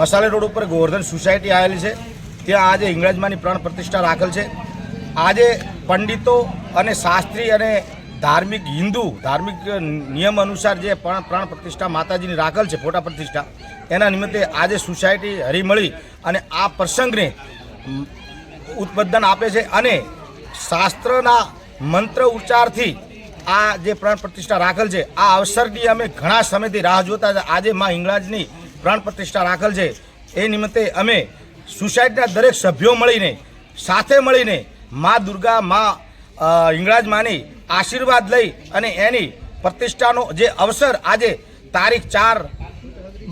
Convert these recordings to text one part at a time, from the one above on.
મસાલે road ઉપર Govardhan society આવેલી છે. ત્યાં આજે ઇંગ્રજમાની પ્રાણ પ્રતિષ્ઠા રાખેલ છે. આજે પંડિતો અને શાસ્ત્રી અને ધાર્મિક હિન્દુ ધાર્મિક નિયમ અનુસાર જે પ્રાણ પ્રતિષ્ઠા માતાજીની રાખેલ છે, ફોટા પ્રતિષ્ઠા, એના નિમિત્તે આજે સોસાયટી હરીમળી અને આ પ્રસંગને ઉત્પાદન આપે છે અને શાસ્ત્રના મંત્ર ઉચ્ચારથી આ જે પ્રાણ પ્રતિષ્ઠા રાખેલ છે, આ અવસરની અમે ઘણા સમયથી રાહ જોતા આજે મા હિંગળાજની પ્રાણ પ્રતિષ્ઠા રાખેલ છે. એ નિમિત્તે અમે સોસાયટીના દરેક સભ્યો મળીને, સાથે મળીને મા દુર્ગા, મા હિંગળાજ માની આશીર્વાદ લઈ અને એની પ્રતિષ્ઠાનો જે અવસર આજે તારીખ ચાર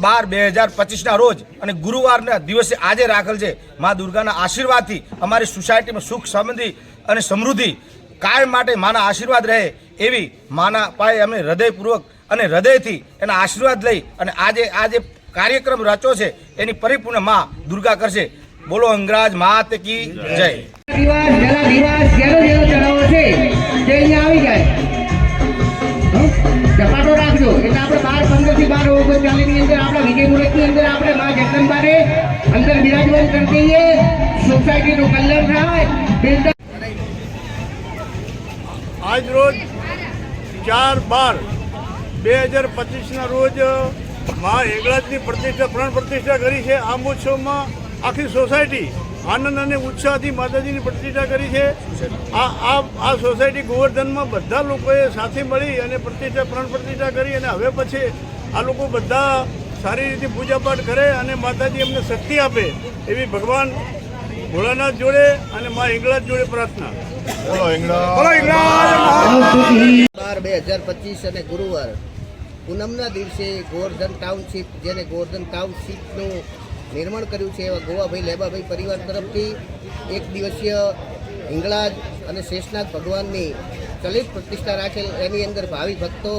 બાર બે હજાર પચીસના રોજ અને ગુરુવારના દિવસે આજે રાખેલ છે. મા દુર્ગાના આશીર્વાદથી અમારી સોસાયટીમાં સુખ સમૃદ્ધિ અને સમૃદ્ધિ કાયમ માટે માના આશીર્વાદ રહે એવી માના પાયે અમે હૃદયપૂર્વક અને હૃદયથી એના આશીર્વાદ લઈ અને આજે આ જે કાર્યક્રમ રચો છે એની પરિપૂર્ણ મા દુર્ગા કરશે. બોલો અંગરાજ માત કી જય. દિવસ જલા દિવસ જેનો જેનો ચડાવો છે તે અહીંયા આવી જાય. હં? રાખજો. એટલે આપણે બાર પંદરથી બાર ઓગણચાલીસની અંદર આપણા વિજય મુહૂર્તની અંદર આપણે મા જગદંબાને અંદર બિરાજમાન કરી દઈએ. સોસાયટી નું કલ્યાણ થાય. આજ રોજ ચાર બાર બે હજાર પચીસના રોજ મા એકલાજની પ્રતિષ્ઠા પ્રાણ પ્રતિષ્ઠા કરી છે. આ મહોત્સવમાં આખી સોસાયટી આનંદ અને ઉત્સાહથી માતાજીની પ્રતિષ્ઠા કરી છે. આ આ આ સોસાયટી ગોવર્ધનમાં બધા લોકોએ સાથે મળી અને પ્રતિષ્ઠા પ્રાણ પ્રતિષ્ઠા કરી અને હવે પછી આ લોકો બધા સારી રીતે પૂજાપાઠ કરે અને માતાજી એમને શક્તિ આપે એવી ભગવાન ભોળાનાથ જોડે અને મા હિંગળાજ જોડે પ્રાર્થના. બોલો હિંગળાજ બાર બે હજાર પચીસ અને ગુરુવાર. પૂનમના દિવસે ગોવર્ધન ટાઉનશીપ, જેને ગોવર્ધન ટાઉનશીપનું નિર્માણ કર્યું છે એવા ગોવાભાઈ લેબાભાઈ પરિવાર તરફથી એક દિવસીય હિંગળાજ અને શેષનાથ ભગવાનની ચલિત પ્રતિષ્ઠા રાખેલ, એની અંદર ભાવિ ભક્તો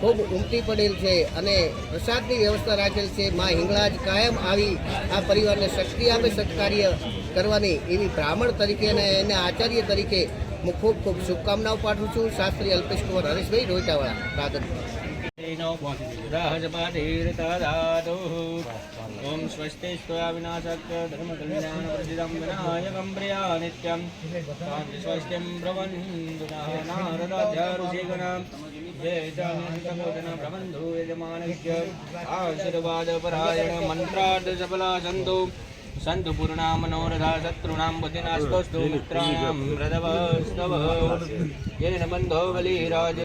ખૂબ ઉમટી પડેલ છે અને પ્રસાદની વ્યવસ્થા રાખેલ છે. મા હિંગળાજ કાયમ આવી આ પરિવારને શક્તિ આપે, સત્કાર્ય કરવાની એવી બ્રાહ્મણ તરીકે અને એના આચાર્ય તરીકે હું ખૂબ ખૂબ શુભકામનાઓ પાઠવું છું. શાસ્ત્રી અલ્પેશ કુમાર હરેશભાઈ રોઈટાવાળા નો દહજપતિર તદાતુ ઓમ સ્વસ્તિ સ્વયા વિનાશક ધર્મ કલ્યાણ પ્રસિદ્ધમ વિનાયકમ પ્રિયા નિત્યમ સ્વસ્તિમ પ્રવંદુ નારદાધ્યા ઋષિગણ પ્રબંધુ યજમાનસ્ય આશીર્વાદપરાયણ મંત્રાર્ધ સફલા સંતો સંતુ પૂર્ણા મનોરથા શત્રુણામ બુદ્ધિનાસ્તોસ્તુ મિત્રાણામ હૃદવસ્તવ યેન બંધો બલિરાજ